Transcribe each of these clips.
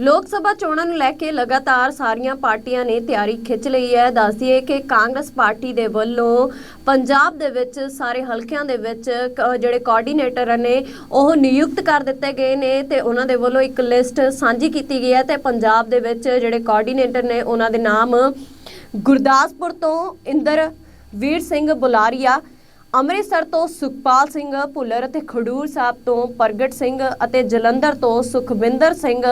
ਲੋਕ ਸਭਾ ਚੋਣਾਂ ਨੂੰ ਲੈ ਕੇ ਲਗਾਤਾਰ ਸਾਰੀਆਂ ਪਾਰਟੀਆਂ ਨੇ ਤਿਆਰੀ ਖਿੱਚ ਲਈ ਹੈ। ਦੱਸਦੀਏ ਕਿ ਕਾਂਗਰਸ ਪਾਰਟੀ ਦੇ ਵੱਲੋਂ ਪੰਜਾਬ ਦੇ ਵਿੱਚ ਸਾਰੇ ਹਲਕਿਆਂ ਦੇ ਵਿੱਚ ਕ- ਜਿਹੜੇ ਕੋਆਰਡੀਨੇਟਰ ਨੇ, ਉਹ ਨਿਯੁਕਤ ਕਰ ਦਿੱਤੇ ਗਏ ਨੇ ਤੇ ਉਹਨਾਂ ਦੇ ਵੱਲੋਂ ਇੱਕ ਲਿਸਟ ਸਾਂਝੀ ਕੀਤੀ ਗਈ ਹੈ ਤੇ ਪੰਜਾਬ ਦੇ ਵਿੱਚ ਜਿਹੜੇ ਕੋਆਰਡੀਨੇਟਰ ਨੇ, ਉਹਨਾਂ ਦੇ ਨਾਮ ਗੁਰਦਾਸਪੁਰ ਤੋਂ ਇੰਦਰ ਵੀਰ ਸਿੰਘ ਬੁਲਾਰੀਆ, ਅੰਮ੍ਰਿਤਸਰ ਤੋਂ ਸੁਖਪਾਲ ਸਿੰਘ ਭੁੱਲਰ ਅਤੇ ਖਡੂਰ ਸਾਹਿਬ ਤੋਂ ਪ੍ਰਗਟ ਸਿੰਘ ਅਤੇ ਜਲੰਧਰ ਤੋਂ ਸੁਖਵਿੰਦਰ ਸਿੰਘ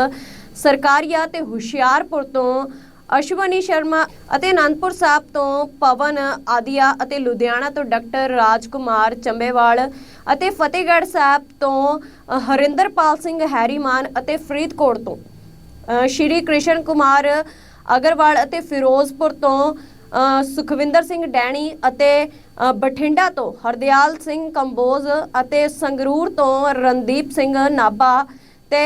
ਸਰਕਾਰੀਆ ਤੇ ਹੁਸ਼ਿਆਰਪੁਰ ਤੋਂ ਅਸ਼ਵਨੀ ਸ਼ਰਮਾ ਅਤੇ ਅਨੰਦਪੁਰ ਸਾਹਿਬ ਤੋਂ ਪਵਨ ਆਦੀਆ ਅਤੇ ਲੁਧਿਆਣਾ ਤੋਂ ਡਾਕਟਰ ਰਾਜਕੁਮਾਰ ਚੰਬੇਵਾਲ ਅਤੇ ਫਤਿਹਗੜ੍ਹ ਸਾਹਿਬ ਤੋਂ ਹਰਿੰਦਰਪਾਲ ਸਿੰਘ ਹੈਰੀਮਾਨ ਅਤੇ ਫਰੀਦਕੋਟ ਤੋਂ ਸ਼੍ਰੀ ਕ੍ਰਿਸ਼ਨ ਕੁਮਾਰ ਅਗਰਵਾਲ ਅਤੇ ਫਿਰੋਜ਼ਪੁਰ ਤੋਂ ਸੁਖਵਿੰਦਰ ਸਿੰਘ ਡੈਣੀ ਅਤੇ ਬਠਿੰਡਾ ਤੋਂ ਹਰਦਿਆਲ ਸਿੰਘ ਕੰਬੋਜ ਅਤੇ ਸੰਗਰੂਰ ਤੋਂ ਰਣਦੀਪ ਸਿੰਘ ਨਾਭਾ ਤੇ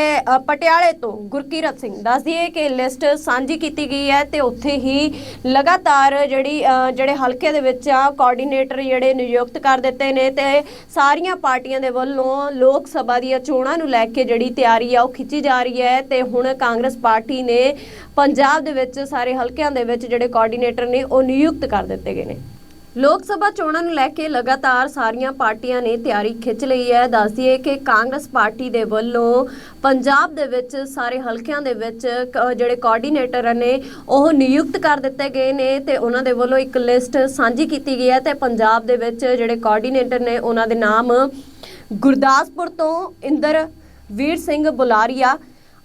ਪਟਿਆਲੇ ਤੋਂ ਗੁਰਕੀਰਤ ਸਿੰਘ ਦੱਸ ਦਈਏ ਕਿ ਲਿਸਟ ਸਾਂਝੀ ਕੀਤੀ ਗਈ ਹੈ ਤੇ ਉੱਥੇ ਹੀ ਲਗਾਤਾਰ ਜਿਹੜੀ ਜਿਹੜੇ ਹਲਕੇ ਦੇ ਵਿੱਚ ਆ ਕੋਆਰਡੀਨੇਟਰ ਜਿਹੜੇ ਨਿਯੁਕਤ ਕਰ ਦਿੱਤੇ ਨੇ ਤੇ ਸਾਰੀਆਂ ਪਾਰਟੀਆਂ ਦੇ ਵੱਲੋਂ ਲੋਕ ਸਭਾ ਦੀਆਂ ਚੋਣਾਂ ਨੂੰ ਲੈ ਕੇ ਜਿਹੜੀ ਤਿਆਰੀ ਆ ਉਹ ਖਿੱਚੀ ਜਾ ਰਹੀ ਹੈ ਤੇ ਹੁਣ ਕਾਂਗਰਸ ਪਾਰਟੀ ਨੇ ਪੰਜਾਬ ਦੇ ਵਿੱਚ ਸਾਰੇ ਹਲਕਿਆਂ ਦੇ ਵਿੱਚ ਜਿਹੜੇ ਕੋਆਰਡੀਨੇਟਰ ਨੇ ਉਹ ਨਿਯੁਕਤ ਕਰ ਦਿੱਤੇ ਗਏ ਨੇ। ਲੋਕ ਸਭਾ ਚੋਣਾਂ ਨੂੰ ਲੈ ਕੇ ਲਗਾਤਾਰ ਸਾਰੀਆਂ ਪਾਰਟੀਆਂ ਨੇ ਤਿਆਰੀ ਖਿੱਚ ਲਈ ਹੈ। ਦੱਸਦੀਏ ਕਿ ਕਾਂਗਰਸ ਪਾਰਟੀ ਦੇ ਵੱਲੋਂ ਪੰਜਾਬ ਦੇ ਵਿੱਚ ਸਾਰੇ ਹਲਕਿਆਂ ਦੇ ਵਿੱਚ ਕ- ਜਿਹੜੇ ਕੋਆਰਡੀਨੇਟਰ ਨੇ, ਉਹ ਨਿਯੁਕਤ ਕਰ ਦਿੱਤੇ ਗਏ ਨੇ ਤੇ ਉਹਨਾਂ ਦੇ ਵੱਲੋਂ ਇੱਕ ਲਿਸਟ ਸਾਂਝੀ ਕੀਤੀ ਗਈ ਹੈ ਤੇ ਪੰਜਾਬ ਦੇ ਵਿੱਚ ਜਿਹੜੇ ਕੋਆਰਡੀਨੇਟਰ ਨੇ, ਉਹਨਾਂ ਦੇ ਨਾਮ ਗੁਰਦਾਸਪੁਰ ਤੋਂ ਇੰਦਰ ਵੀਰ ਸਿੰਘ ਬੁਲਾਰੀਆ,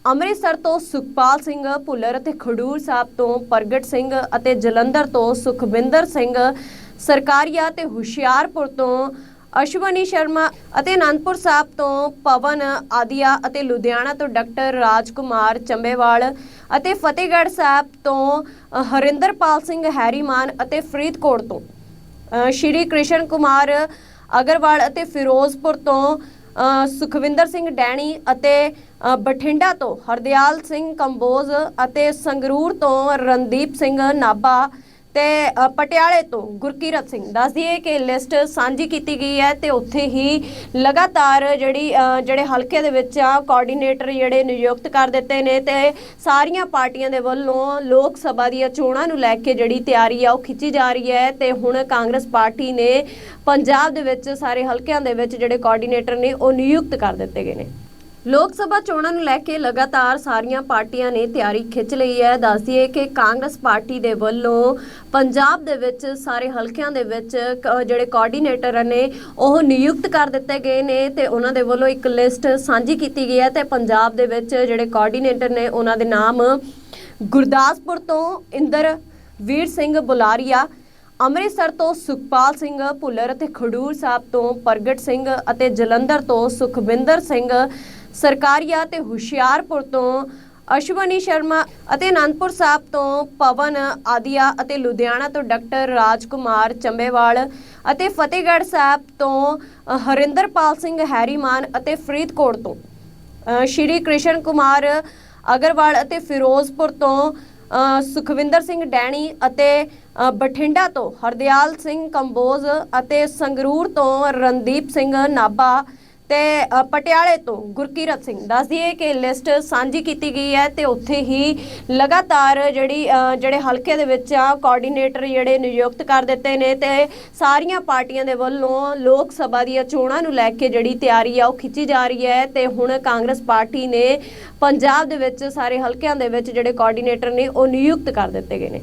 ਅੰਮ੍ਰਿਤਸਰ ਤੋਂ ਸੁਖਪਾਲ ਸਿੰਘ ਭੁੱਲਰ ਅਤੇ ਖਡੂਰ ਸਾਹਿਬ ਤੋਂ ਪ੍ਰਗਟ ਸਿੰਘ ਅਤੇ ਜਲੰਧਰ ਤੋਂ ਸੁਖਵਿੰਦਰ ਸਿੰਘ ਸਰਕਾਰੀਆ ਤੇ ਹੁਸ਼ਿਆਰਪੁਰ ਤੋਂ ਅਸ਼ਵਨੀ ਸ਼ਰਮਾ ਅਤੇ ਅਨੰਦਪੁਰ ਸਾਹਿਬ ਤੋਂ ਪਵਨ ਆਦੀਆ ਅਤੇ ਲੁਧਿਆਣਾ ਤੋਂ ਡਾਕਟਰ ਰਾਜਕੁਮਾਰ ਚੰਬੇਵਾਲ ਅਤੇ ਫਤਿਹਗੜ੍ਹ ਸਾਹਿਬ ਤੋਂ ਹਰਿੰਦਰਪਾਲ ਸਿੰਘ ਹੈਰੀਮਾਨ ਅਤੇ ਫਰੀਦਕੋਟ ਤੋਂ। ਸ਼੍ਰੀ ਕ੍ਰਿਸ਼ਨ ਕੁਮਾਰ ਅਗਰਵਾਲ ਅਤੇ ਫਿਰੋਜ਼ਪੁਰ ਤੋਂ ਸੁਖਵਿੰਦਰ ਸਿੰਘ ਡੈਣੀ ਅਤੇ ਬਠਿੰਡਾ ਤੋਂ ਹਰਦਿਆਲ ਸਿੰਘ ਕੰਬੋਜ ਅਤੇ ਸੰਗਰੂਰ ਤੋਂ ਰਣਦੀਪ ਸਿੰਘ ਨਾਭਾ ਤੇ ਪਟਿਆਲੇ ਤੋਂ ਗੁਰਕੀਰਤ ਸਿੰਘ ਦੱਸ ਦਈਏ ਕਿ ਲਿਸਟ ਸਾਂਝੀ ਕੀਤੀ ਗਈ ਹੈ ਤੇ ਉੱਥੇ ਹੀ ਲਗਾਤਾਰ ਜਿਹੜੀ ਜਿਹੜੇ ਹਲਕੇ ਦੇ ਵਿੱਚ ਆ ਕੋਆਰਡੀਨੇਟਰ ਜਿਹੜੇ ਨਿਯੁਕਤ ਕਰ ਦਿੱਤੇ ਨੇ ਤੇ ਸਾਰੀਆਂ ਪਾਰਟੀਆਂ ਦੇ ਵੱਲੋਂ ਲੋਕ ਸਭਾ ਦੀਆਂ ਚੋਣਾਂ ਨੂੰ ਲੈ ਕੇ ਜਿਹੜੀ ਤਿਆਰੀ ਆ, ਉਹ ਖਿੱਚੀ ਜਾ ਰਹੀ ਹੈ ਤੇ ਹੁਣ ਕਾਂਗਰਸ ਪਾਰਟੀ ਨੇ ਪੰਜਾਬ ਦੇ ਵਿੱਚ ਸਾਰੇ ਹਲਕਿਆਂ ਦੇ ਵਿੱਚ ਜਿਹੜੇ ਕੋਆਰਡੀਨੇਟਰ ਨੇ, ਉਹ ਨਿਯੁਕਤ ਕਰ ਦਿੱਤੇ ਗਏ ਨੇ। ਲੋਕ ਸਭਾ ਚੋਣਾਂ ਨੂੰ ਲੈ ਕੇ ਲਗਾਤਾਰ ਸਾਰੀਆਂ ਪਾਰਟੀਆਂ ਨੇ ਤਿਆਰੀ ਖਿੱਚ ਲਈ ਹੈ। ਦੱਸਦੀਏ ਕਿ ਕਾਂਗਰਸ ਪਾਰਟੀ ਦੇ ਵੱਲੋਂ ਪੰਜਾਬ ਦੇ ਵਿੱਚ ਸਾਰੇ ਹਲਕਿਆਂ ਦੇ ਵਿੱਚ ਕ- ਜਿਹੜੇ ਕੋਆਰਡੀਨੇਟਰ ਨੇ, ਉਹ ਨਿਯੁਕਤ ਕਰ ਦਿੱਤੇ ਗਏ ਨੇ ਤੇ ਉਹਨਾਂ ਦੇ ਵੱਲੋਂ ਇੱਕ ਲਿਸਟ ਸਾਂਝੀ ਕੀਤੀ ਗਈ ਹੈ ਤੇ ਪੰਜਾਬ ਦੇ ਵਿੱਚ ਜਿਹੜੇ ਕੋਆਰਡੀਨੇਟਰ ਨੇ, ਉਹਨਾਂ ਦੇ ਨਾਮ ਗੁਰਦਾਸਪੁਰ ਤੋਂ ਇੰਦਰ ਵੀਰ ਸਿੰਘ ਬੁਲਾਰੀਆ, ਅੰਮ੍ਰਿਤਸਰ ਤੋਂ ਸੁਖਪਾਲ ਸਿੰਘ ਭੁੱਲਰ ਅਤੇ ਖਡੂਰ ਸਾਹਿਬ ਤੋਂ ਪ੍ਰਗਟ ਸਿੰਘ ਅਤੇ ਜਲੰਧਰ ਤੋਂ ਸੁਖਵਿੰਦਰ ਸਿੰਘ ਸਰਕਾਰੀਆ ਤੇ ਹੁਸ਼ਿਆਰਪੁਰ ਤੋਂ ਅਸ਼ਵਨੀ ਸ਼ਰਮਾ ਅਤੇ ਅਨੰਦਪੁਰ ਸਾਹਿਬ ਤੋਂ ਪਵਨ ਆਦੀਆ ਅਤੇ ਲੁਧਿਆਣਾ ਤੋਂ ਡਾਕਟਰ ਰਾਜਕੁਮਾਰ ਚੰਬੇਵਾਲ ਅਤੇ ਫਤਿਹਗੜ੍ਹ ਸਾਹਿਬ ਤੋਂ ਹਰਿੰਦਰਪਾਲ ਸਿੰਘ ਹੈਰੀਮਾਨ ਅਤੇ ਫਰੀਦਕੋਟ ਤੋਂ। ਸ਼੍ਰੀ ਕ੍ਰਿਸ਼ਨ ਕੁਮਾਰ ਅਗਰਵਾਲ ਅਤੇ ਫਿਰੋਜ਼ਪੁਰ ਤੋਂ ਸੁਖਵਿੰਦਰ ਸਿੰਘ ਡੈਣੀ ਅਤੇ ਬਠਿੰਡਾ ਤੋਂ ਹਰਦਿਆਲ ਸਿੰਘ ਕੰਬੋਜ ਅਤੇ ਸੰਗਰੂਰ ਤੋਂ ਰਣਦੀਪ ਸਿੰਘ ਨਾਭਾ ਤੇ ਪਟਿਆਲੇ ਤੋਂ ਗੁਰਕੀਰਤ ਸਿੰਘ ਦੱਸ ਦਈਏ ਕਿ ਲਿਸਟ ਸਾਂਝੀ ਕੀਤੀ ਗਈ ਹੈ ਤੇ ਉੱਥੇ ਹੀ ਲਗਾਤਾਰ ਜਿਹੜੀ ਜਿਹੜੇ ਹਲਕੇ ਦੇ ਵਿੱਚ ਆ ਕੋਆਰਡੀਨੇਟਰ ਜਿਹੜੇ ਨਿਯੁਕਤ ਕਰ ਦਿੱਤੇ ਨੇ ਤੇ ਸਾਰੀਆਂ ਪਾਰਟੀਆਂ ਦੇ ਵੱਲੋਂ ਲੋਕ ਸਭਾ ਦੀਆਂ ਚੋਣਾਂ ਨੂੰ ਲੈ ਕੇ ਜਿਹੜੀ ਤਿਆਰੀ ਆ ਉਹ ਖਿੱਚੀ ਜਾ ਰਹੀ ਹੈ ਤੇ ਹੁਣ ਕਾਂਗਰਸ ਪਾਰਟੀ ਨੇ ਪੰਜਾਬ ਦੇ ਵਿੱਚ ਸਾਰੇ ਹਲਕਿਆਂ ਦੇ ਵਿੱਚ ਜਿਹੜੇ ਕੋਆਰਡੀਨੇਟਰ ਨੇ ਉਹ ਨਿਯੁਕਤ ਕਰ ਦਿੱਤੇ ਗਏ ਨੇ।